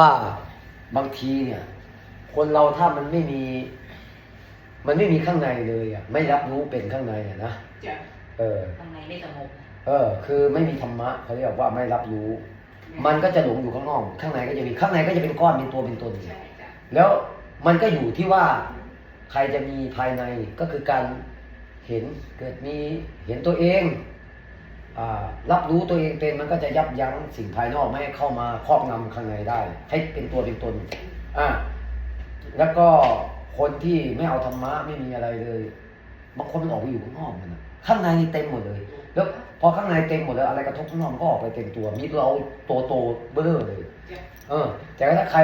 ว่าบางทีเนี่ย คนเราถ้ามันไม่มี มันไม่มีข้างในเลยอะไม่รับรู้เป็นข้างในอะนะจะเออข้างในไม่สงบเออ คือไม่มีธรรมะเขาเรียกว่าไม่รับรู้ มันก็จะหลงอยู่ข้างนอกข้างในก็จะมีข้างในก็จะเป็นก้อนเป็นตัวเป็นตนใช่จ้ะแล้วมันก็อยู่ที่ว่าใครจะมีภายในก็คือการเห็นเกิดมีเห็นตัวเองอ่า รับรู้ตัวเองเป็นมันก็จะยับยั้งสิ่งภายนอกไม่ให้เข้ามาครอบงำข้างในได้ ให้เป็นตัวเป็นตนอ่าแล้วก็คนที่ไม่เอาธรรมะไม่มีอะไรเลยบางคนมันออกไปอยู่ข้างนอกมันะข้างในนี่เต็มหมดเลย แล้วพอข้างในเต็มหมดแล้วอะไรกระทบข้างนอกก็ออกไปเต็มตัวมีเราโตโตเบ้อเลย เออ แต่ถ้าใคร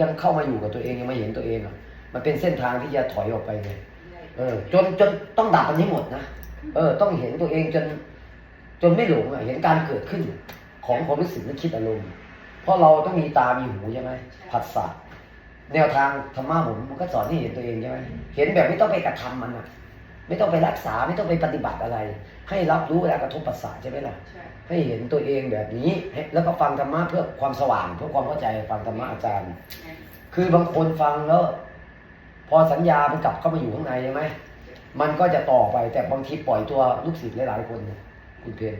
ยังเข้ามาอยู่กับตัวเองยังไม่เห็นตัวเองอะ มันเป็นเส้นทางที่จะถอยออกไปไงเออ จนจนต้องดับมันให้หมดนะเออ ต้องเห็นตัวเองจน จนไม่หลงอะเห็นการเกิดขึ้นของความรู้สึกนึกคิดอารมณ์ เพราะเราต้องมีตา มีหูใช่ไหมผัสสะแนวทางธรรมะผมมันก็สอนให้เห็นตัวเองใช่ไหมเห็นแบบไม่ต้องไปกระทำมันอะ ไม่ต้องไปรักษาไม่ต้องไปปฏิบัติอะไร ให้รับรู้เวลากระทบประสาทใช่ไหมล่ะใช่ให้เห็นตัวเองแบบนี้ให้แล้วก็ฟังธรรมะเพื่อความสว่างเพื่อความเข้าใจฟังธรรมะอาจารย์ คือบางคนฟังแล้ว พอสัญญามันกลับเข้ามาอยู่ข้างในใช่ไหมมันก็จะต่อไปแต่บางทีปล่อยตัวลูกศิษย์หลายๆคนเนี่ย คุณเพน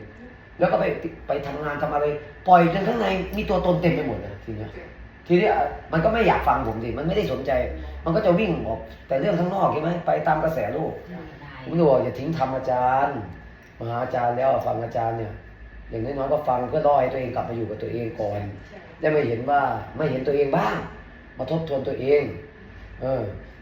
แล้วก็ไปไปทำงานทำอะไร ปล่อยจนข้างในมีตัวตนเต็มไปหมดเลยทีเนี้ยทีนี้มันก็ไม่อยากฟังผมสิมันไม่ได้สนใจ มันก็จะวิ่งออก แต่เรื่องข้างนอกใช่ไหมไปตามกระแสโลกผมจะบอกอย่าทิ้งธรรมอาจารย์มาหาอาจารย์แล้วฟังอาจารย์เนี่ย อย่างน้อยๆก็ฟังเพื่อล่อให้ตัวเองกลับมาอยู่กับตัวเองก่อนใช่ได้มาเห็นว่าไม่เห็นตัวเองบ้าง มาทบทวนตัวเอง เออ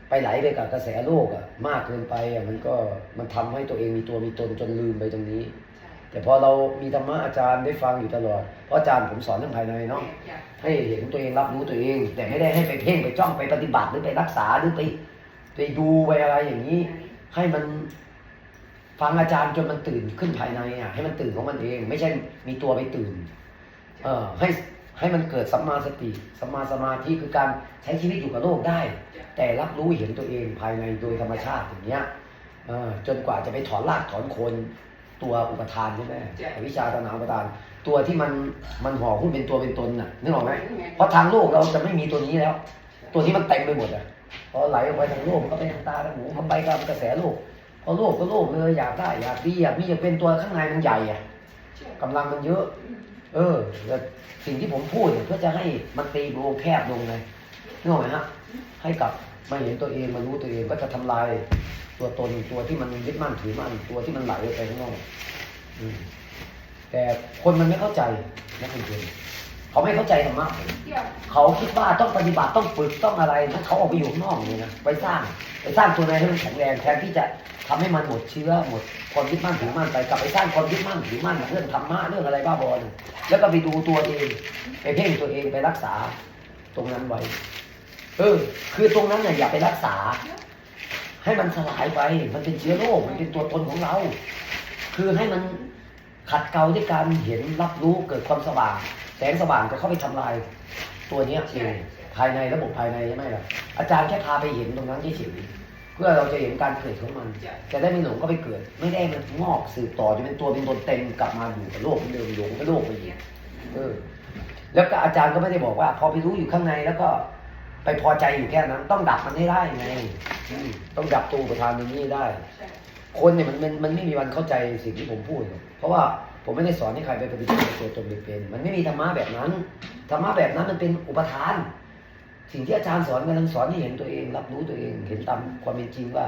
ไปไหลไปกับกระแสโลกอะมากเกินไปอะมันก็มันทำให้ตัวเองมีตัวมีตนจนลืมไปตรงนี้ใช่ แต่พอเรามีธรรมะอาจารย์ได้ฟังอยู่ตลอด เพราะอาจารย์ผมสอนเรื่องภายในเนาะจ้ะให้เห็นตัวเองรับรู้ตัวเอง แต่ไม่ได้ให้ไปเพ่งไปจ้องไปปฏิบัติหรือไปรักษาหรือไปไปดูไปอะไรอย่างนี้ ให้มันฟังอาจารย์จนมันตื่นขึ้นภายในอะให้มันตื่นของมันเอง ไม่ใช่มีตัวไปตื่น เออให้ให้มันเกิดสัมมาสติสัมมาสมาธิคือการใช้ชีวิตอยู่กับโลกได้จ้ะแต่รับรู้เห็นตัวเองภายในโดยธรรมชาติอย่างเนี้ยเออจนกว่าจะไปถอนรากถอนโคน ตัวอุปทานใช่ไหมอวิชชาตนาอุปทาน ตัวที่มันมันห่อหุ้มเป็นตัวเป็นตนน่ะนึกออกไหมเพราะทางโลกเราจะไม่มีตัวนี้แล้ว ตัวนี้มันเต็มไปหมดอะพอไหลออกไปทางโลกมันก็ไปทางตาทางหูมันไปตามกระแสโลกพอโลกก็โลกเลยอยากได้อยากดีอยากมีอยากเป็นตัวข้างในมันใหญ่อะใช่กำลังมันเยอะ เออแต่สิ่งที่ผมพูดเนี่ยเพื่อจะให้มันตีวงแคบลงไงนึกออกไหมฮะ ให้กับมาเห็นตัวเองมารู้ตัวเองก็จะทำลายตัวตนตัวที่มันยึดมั่นถือมั่นตัวที่มันไหลไปข้างนอกแต่คนมันไม่เข้าใจนะคุณเพนเขาไม่เข้าใจธรรมะเขาคิดว่าต้องปฏิบัติต้องฝึกต้องอะไรนะเขาออกไปอยู่ข้างนอกเลยนะไปสร้างไปสร้างตัวในให้มันแข็งแรงแทนที่จะทำให้มันหมดเชื้อหมดความยึดมั่นถือมั่นไปกลับไปสร้างความยึดมั่นถือมั่นเรื่องธรรมะเรื่องอะไรบ้าบอเนี่ยแล้วก็ไปดูตัวเองไปเพ่งตัวเองไปรักษาตรงนั้นไว้ เออ คือตรงนั้นเนี่ยอย่าไปรักษา ให้มันสลายไป มันเป็นเชื้อโรค มันเป็นตัวตนของเรา คือให้มันขัดเกลาด้วยการเห็นรับรู้เกิดความสว่าง แสงสว่างจะเข้าไปทำลาย ตัวเนี้ยเองภายในระบบภายในใช่ไหมล่ะอาจารย์แค่พาไปเห็นตรงนั้นเฉยๆเพื่อเราจะเห็นการเกิดของมันจะได้ไม่หลงก็ไปเกิด ไม่ได้มันงอกสืบต่อจะเป็นตัวเป็นตนเต็มกลับมาอยู่กับโลกเหมือนเดิมหลงกับโลกไปอีกเออ แล้วก็อาจารย์ก็ไม่ได้บอกว่า พอไปรู้อยู่ข้างในแล้วก็ ไปพอใจอยู่แค่นั้น ต้องดับมันให้ได้ไงต้องดับตัวอุปทานตรงนี้ได้ คนเนี่ยมันมันมันไม่มีวันเข้าใจสิ่งที่ผมพูด เพราะว่าผมไม่ได้สอนให้ใครไปปฏิบัติตัวตนเป็น มันไม่มีธรรมะแบบนั้นธรรมะแบบนั้นมันเป็นอุปทาน สิ่งที่อาจารย์สอนกำลังสอนให้เห็นตัวเอง รับรู้ตัวเอง เห็นตามความเป็นจริงว่า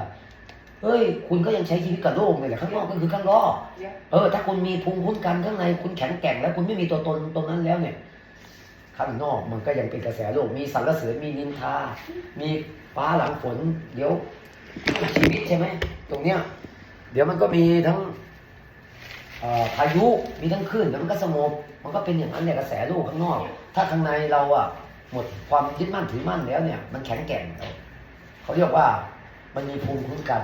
เฮ้ย คุณก็ยังใช้ชีวิตกับโลกเลยแหละข้างนอกก็คือข้างนอกจ้ะเออ ถ้าคุณมีภูมิคุ้มกันข้างในคุณแข็งแกร่งแล้ว คุณไม่มีตัวตนตรงนั้นแล้วเนี่ย ข้างนอกมันก็ยังเป็นกระแสโลก มีสรรเสริญมีนินทา มีฟ้าหลังฝน เดี๋ยวชีวิตใช่ไหมตรงเนี้ย เดี๋ยวมันก็มีทั้งพายุมีทั้งคลื่นแล้วมันก็สงบมันก็เป็นอย่างนั้นเนี่ยกระแสโลกข้างนอก ถ้าข้างในเราอะหมดความยึดมั่นถือมั่นแล้วเนี่ย มันแข็งแกร่งเขาเรียกว่ามันมีภูมิคุ้มกัน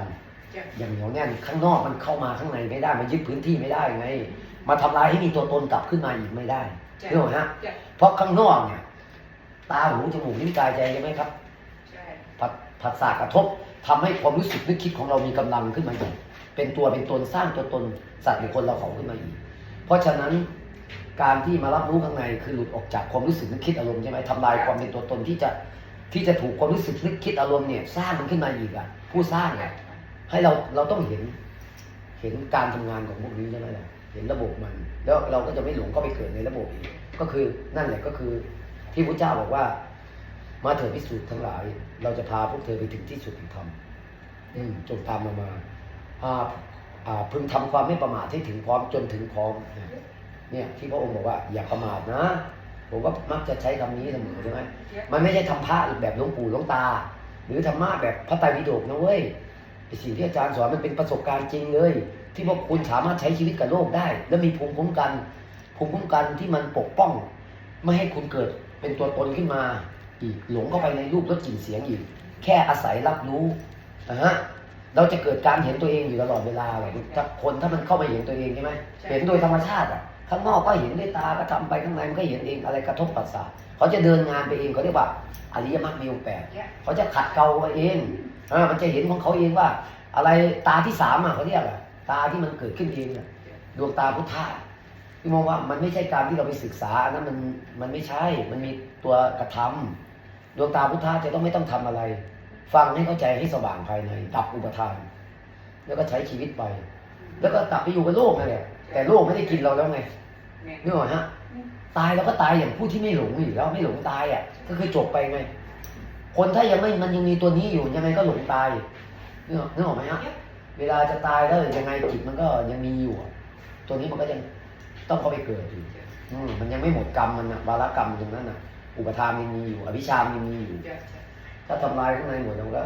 อย่างเหนียวแน่นข้างนอกมันเข้ามาข้างในไม่ได้มันยึดพื้นที่ไม่ได้ไงมาทำลายให้มีตัวตนกลับขึ้นมาอีกไม่ได้ จ้ะเรื่องไหมฮะจ้ะเพราะข้างนอกเนี่ยตาหูจมูกลิ้นกายใจใช่ไหมครับใช่ผัสผัสสะกระทบทำให้ความรู้สึกนึกคิดของเรามีกำลังขึ้นมาอีกเป็นตัวเป็นตนสร้างตัวตนสัตว์บุคคลเราเขาขึ้นมาอีก เพราะฉะนั้นการที่มารับรู้ข้างในคือหลุดออกจากความรู้สึกนึกคิดอารมณ์ใช่ไหมทำลายความเป็นตัวตนที่จะที่จะถูกความรู้สึกนึกคิดอารมณ์เนี่ยสร้างมันขึ้นมาอีกอะผู้สร้างอะให้เราเราต้องเห็นเห็นการทำงานของพวกนี้ใช่ไหมล่ะ เห็นระบบมัน แล้วเราก็จะไม่หลงเข้าไปเกิดในระบบอีกก็คือนั่นแหละก็คือที่พระเจ้าบอกว่า มาเถิดพิสูจน์ทั้งหลาย เราจะพาพวกเธอไปถึงที่สุดแห่งธรรมอืมจงตามเรามาอ่าอ่าพึงทำความไม่ประมาทให้ถึงพร้อมจนถึงพร้อมเนี่ยที่พระองค์บอกว่าอย่าประมาทนะ ผมก็มักจะใช้คำนี้เสมอใช่ไหมมันไม่ใช่ทำพระแบบหลวงปู่หลวงตา หรือธรรมะแบบพระไตรปิฎกนะเว้ยไอ้ สิ่งที่อาจารย์สอนมันเป็นประสบการณ์จริงเลย ที่พวกคุณสามารถใช้ชีวิตกับโลกได้ และมีภูมิคุ้มกัน ภูมิคุ้มกันที่มันปกป้อง ไม่ให้คุณเกิดเป็นตัวตนขึ้นมาอีกหลงเข้าไปในรูปรสกลิ่นเสียงอีก แค่อาศัยรับรู้นะฮะเราจะเกิดการเห็นตัวเองอยู่ตลอดเวลาเลยถ้าคนถ้ามันเข้ามาเห็นตัวเองใช่ไหมใช่เห็นโดยธรรมชาติอะข้างนอกก็เห็นด้วยตาก็ทำไปข้างในมันก็เห็นเองอะไรกระทบประสาทเขาจะเดินงานไปเองเขาเรียกว่าอริยมรรคมีองค์แปดเขาจะขัดเกลาไปเอง อ่ามันจะเห็นของเขาเองว่า อะไรตาที่สามอะเขาเรียกอะตาที่มันเกิดขึ้นเองอะดวงตาพุทธะพี่มองว่ามันไม่ใช่การที่เราไปศึกษาอันนั้นมันมันไม่ใช่ มันมีตัวกระทำดวงตาพุทธะจะต้องไม่ต้องทำอะไร ฟังให้เข้าใจให้สว่างภายในดับอุปทาน แล้วก็ใช้ชีวิตไป แล้วก็กลับไปอยู่กับโลกนั่นแหละแต่โลกไม่ได้กินเราแล้วไงนึกออกไหมฮะตายเราก็ตายอย่างผู้ที่ไม่หลงอยู่แล้วไม่หลงตายอะก็คือจบไปไง คนถ้ายังไม่มันยังมีตัวนี้อยู่ยังไงก็หลงตายนึกออกนึกออกไหมฮะเวลาจะตายแล้วยังไงจิตมันก็ยังมีอยู่อะตัวนี้มันก็ยังต้องเข้าไปเกิดอยู่อืมมันยังไม่หมดกรรมมันอะวาระกรรมตรงนั้นอะอุปทานมันมีอยู่ อวิชชามันมีอยู่ ถ้าทำลายข้างในหมดแล้วก็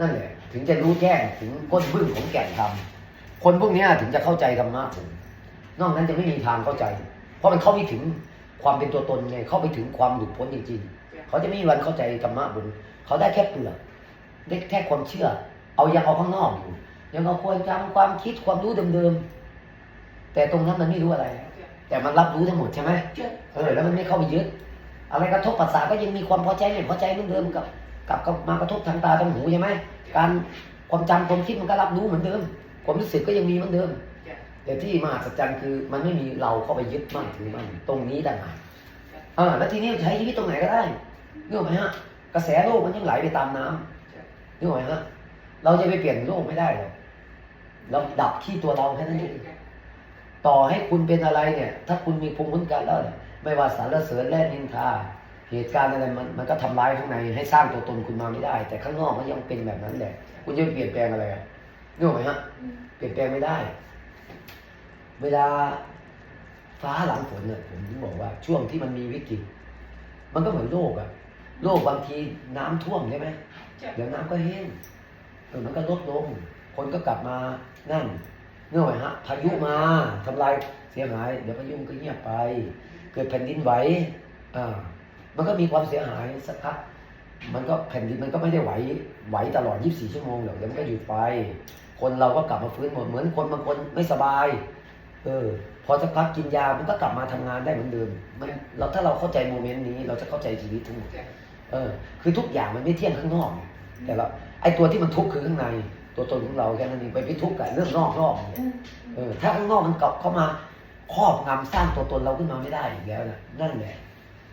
นั่นแหละ ถึงจะรู้แจ้งถึงก้นบึ้งของแก่นธรรมคนพวกเนี้ยถึงจะเข้าใจธรรมะผมนอกนั้นจะไม่มีทางเข้าใจ เพราะมันเข้าไม่ถึงความเป็นตัวตนไงเข้าไปถึงความหลุดพ้นจริงๆ เขาจะไม่มีวันเข้าใจธรรมะผมเขาได้แค่เปลือกได้แค่ความเชื่อ เอายังเอาข้างนอกอยู่ยังเอาควรจำความคิดความรู้เดิมๆแต่ตรงนั้นมันไม่รู้อะไร แต่มันรับรู้ทั้งหมดใช่ไหมเออแล้วมันไม่เข้าไปยึดอะไรกระทบประสาทก็ยังมีความพอใจไม่พอใจเหมือนเดิมกับกับกับมากระทบทางตาทางหูใช่ไหมการความจำความคิดมันก็รับรู้เหมือนเดิม ความรู้สึกก็ยังมีเหมือนเดิม แต่ที่มหัศจรรย์คือมันไม่มีเราเข้าไปยึดมั่นถือมั่นตรงนี้ต่างหากเออแล้วทีนี้ใช้ชีวิตตรงไหนก็ได้ นึกออกไหมฮะกระแสโลกมันยังไหลไปตามน้ำนึกออกไหมฮะเราจะไปเปลี่ยนโลกไม่ได้หรอกเราดับที่ตัวเราแค่นั้นเองต่อให้คุณเป็นอะไรเนี่ย ถ้าคุณมีภูมิคุ้มกันแล้วไม่ว่าสารเสริญและนินทาเหตุการณ์อะไรมันมันก็ทำร้ายข้างในให้สร้างตัวตนคุณมาไม่ได้ แต่ข้างนอกมันยังเป็นแบบนั้นแหละคุณจะเปลี่ยนแปลงอะไรอะนึกออกไหมฮะเปลี่ยนแปลงไม่ได้ เวลาฟ้าหลังฝนเนี่ยผมถึงบอกว่าช่วงที่มันมีวิกฤตมันก็เหมือนโลกอะ โลกบางทีน้ำท่วมใช่ไหมเดี๋ยวน้ำก็แห้งเออมันก็ลดลง คนก็กลับมานั่นเนื่องไหมฮะพายุมาทำลายเสียหาย เดี๋ยวพายุมันก็เงียบไป เกิดแผ่นดินไหวอ่ามันก็มีความเสียหายสักพักมันก็แผ่นดินมันก็ไม่ได้ไหวไหวตลอด 24 ชั่วโมงหรอกเดี๋ยวมันก็หยุดไป คนเราก็กลับมาฟื้นหมดเหมือนคนบางคนไม่สบาย เออ พอสักพักกินยา มันก็กลับมาทำงานได้เหมือนเดิม มันเราถ้าเราเข้าใจโมเมนต์นี้ เราจะเข้าใจชีวิตทั้งหมด เออ คือทุกอย่างมันไม่เที่ยงข้างนอก แต่เราไอ้ตัวที่มันทุกข์คือข้างใน ตัวตนของเราแค่นั้นเองไปไปทุกข์กับเรื่องนอกนอกเนี่ยเออ ถ้าข้างนอกมันกลับเข้ามาครอบงำสร้างตัวตนเราขึ้นมาไม่ได้อีกแล้วนะนั่นแหละ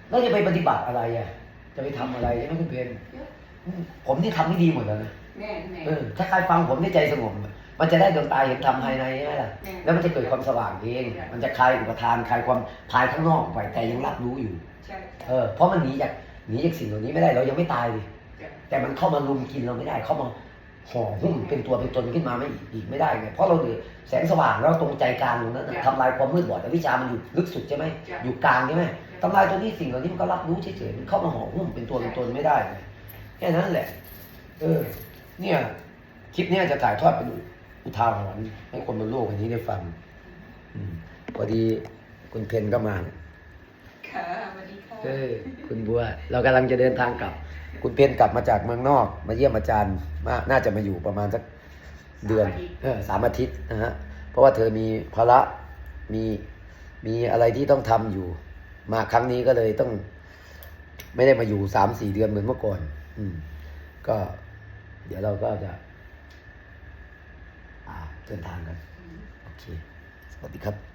แล้วจะไปปฏิบัติอะไรอะ จะไปทำอะไรใช่ไหมคุณเพนผมนี่ทำไม่ดีหมดแล้วนะแน่แน่เออถ้าใครฟังผมได้ใจสงบมันจะได้ดวงตาเห็นธรรมภายในใช่ไหมล่ะ แล้วมันจะเกิดความสว่างเอง มันจะคลายอุปทานคลายความภายข้างนอกไปแต่ยังรับรู้อยู่ใช่เออ เพราะมันหนีจาก หนีจากสิ่งเหล่านี้ไม่ได้เรายังไม่ตายดิแต่มันเข้ามาลุมกินเราไม่ได้ เข้ามาห่อหุ้มเป็นตัวเป็นตนขึ้นมาไม่อีกอีกไม่ได้ไงเพราะเราเดือดแสงสว่างแล้วตรงใจกลางตรงนั้นน่ะทำลายความมืดบอดแต่วิชามันอยู่ลึกสุดใช่ไหมอยู่กลางใช่ไหมทำลายตัวนี้สิ่งเหล่านี้มันก็รับรู้เฉยๆมันเข้ามาห่อหุ้มเป็นตัวเป็นตนไม่ได้ไงแค่นั้นแหละ เออ เนี่ยคลิปเนี้ยจะถ่ายทอดเป็นอุทาหรณ์ให้คนบนโลกอันนี้ได้ฟังอืมพอดีคุณเพนก็มาค่ะสวัสดีค่ะ เออคุณบัว เรากำลังจะเดินทางกลับ คุณเพนกลับมาจากเมืองนอก มาเยี่ยมอาจารย์มาน่าจะมาอยู่ประมาณสักเดือนเออสามอาทิตย์นะฮะเพราะว่าเธอมีภาระมีมีอะไรที่ต้องทำอยู่ มาครั้งนี้ก็เลยต้อง ไม่ได้มาอยู่สามสี่เดือนเหมือนเมื่อก่อน อืม ก็ เดี๋ยวเราก็จะเดินทางกัน โอเค สวัสดีครับ